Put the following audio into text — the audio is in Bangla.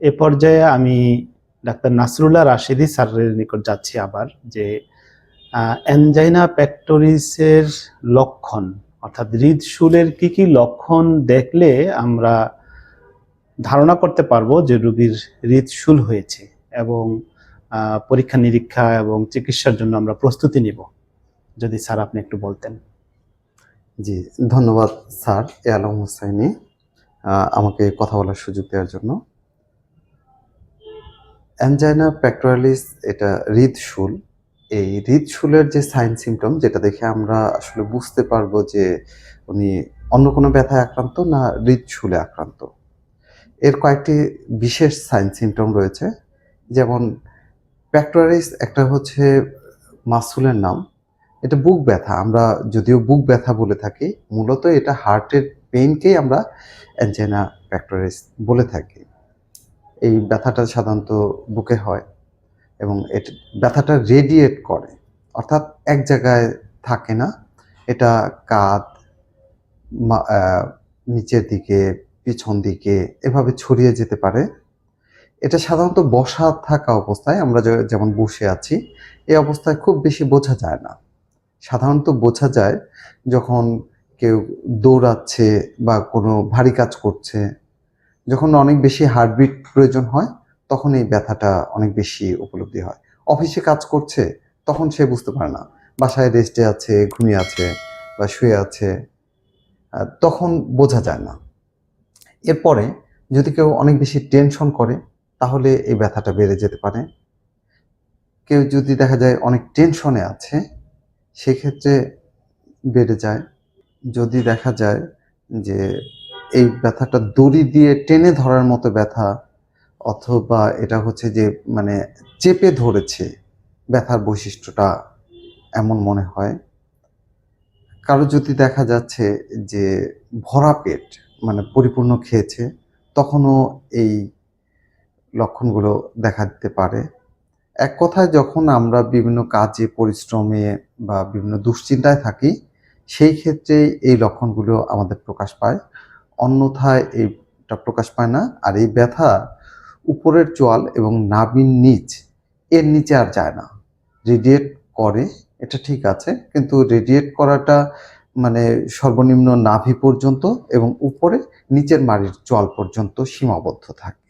এ পর্যায়ে আমি ডাক্তার নাসরুল্লাহ রাশেদি স্যারের নিকট যাচ্ছি আবার যে অ্যানজাইনা প্যাক্টোরিসের লক্ষণ, অর্থাৎ হৃদশুলের কি কি লক্ষণ দেখলে আমরা ধারণা করতে পারব যে রোগীর হৃদশুল হয়েছে এবং পরীক্ষা নিরীক্ষা এবং চিকিৎসার জন্য আমরা প্রস্তুতি নিব। যদি স্যার আপনি একটু বলতেন। জি, ধন্যবাদ স্যার এ আলম হোসাইনি আমাকে কথা বলার সুযোগ দেওয়ার জন্য। অ্যানজাইনা প্যাক্টোরালিস এটা হৃদশুল। এই হৃদশুলের যে সাইন সিমটম যেটা দেখে আমরা আসলে বুঝতে পারব যে উনি অন্য কোনো ব্যথায় আক্রান্ত না হৃদশুলে আক্রান্ত। এর কয়েকটি বিশেষ সাইন সিমটম রয়েছে। যেমন প্যাক্টোরালিস একটা হচ্ছে মাসুলের নাম। এটা বুক ব্যথা। আমরা যদিও বুক ব্যথা বলে থাকি, মূলত এটা হার্টের পেইনকেই আমরা অ্যাঞ্জেনা প্যাক্টোরিস বলে থাকি। এই ব্যথাটা সাধারণত বুকে হয় এবং এটা, ব্যথাটা রেডিয়েট করে। অর্থাৎ এক জায়গায় থাকে না, এটা কাঁধ নিচের দিকে, পিছন দিকে এভাবে ছড়িয়ে যেতে পারে। এটা সাধারণত বসা থাকা অবস্থায় আমরা যেমন বসে আছি এই অবস্থায় খুব বেশি বোঝা যায় না। সাধারণত বোঝা যায় যখন কেউ দৌড়াচ্ছে বা কোনো ভারী কাজ করছে যখন অনেক বেশি হার্টবিট প্রয়োজন হয়, তখন এই ব্যথাটা অনেক বেশি উপলব্ধি হয়। অফিসে কাজ করছে, তখন সে বুঝতে পারে না। বাসায় রেস্টে আছে, ঘুমিয়ে আছে বা শুয়ে আছে তখন বোঝা যায় না। এরপরে যদি কেউ অনেক বেশি টেনশন করে, তাহলে এই ব্যথাটা বেড়ে যেতে পারে। কেউ যদি দেখা যায় অনেক টেনশনে আছে, সেক্ষেত্রে বেড়ে যায়। যদি দেখা যায় যে এই ব্যথাটা দড়ি দিয়ে টেনে ধরার মতো ব্যথা, অথবা এটা হচ্ছে যে মানে চেপে ধরেছে ব্যথার বৈশিষ্ট্যটা এমন মনে হয়। কারও যদি দেখা যাচ্ছে যে ভরা পেট মানে পরিপূর্ণ খেয়েছে, তখনও এই লক্ষণগুলো দেখা দিতে পারে। এক কথায় যখন আমরা বিভিন্ন কাজে, পরিশ্রমে বা বিভিন্ন দুশ্চিন্তায় থাকি, সেই ক্ষেত্রে এই লক্ষণগুলো আমাদের প্রকাশ পায়। অন্যথায় এইটা প্রকাশ পায় না। আর এই ব্যথা উপরের চোয়াল এবং নাভির নিচ, এর নিচে আর যায় না। রেডিয়েট করে, এটা ঠিক আছে। কিন্তু রেডিয়েট করাটা মানে সর্বনিম্ন নাভি পর্যন্ত এবং উপরে নিচের মাড়ির চোয়াল পর্যন্ত সীমাবদ্ধ থাকে।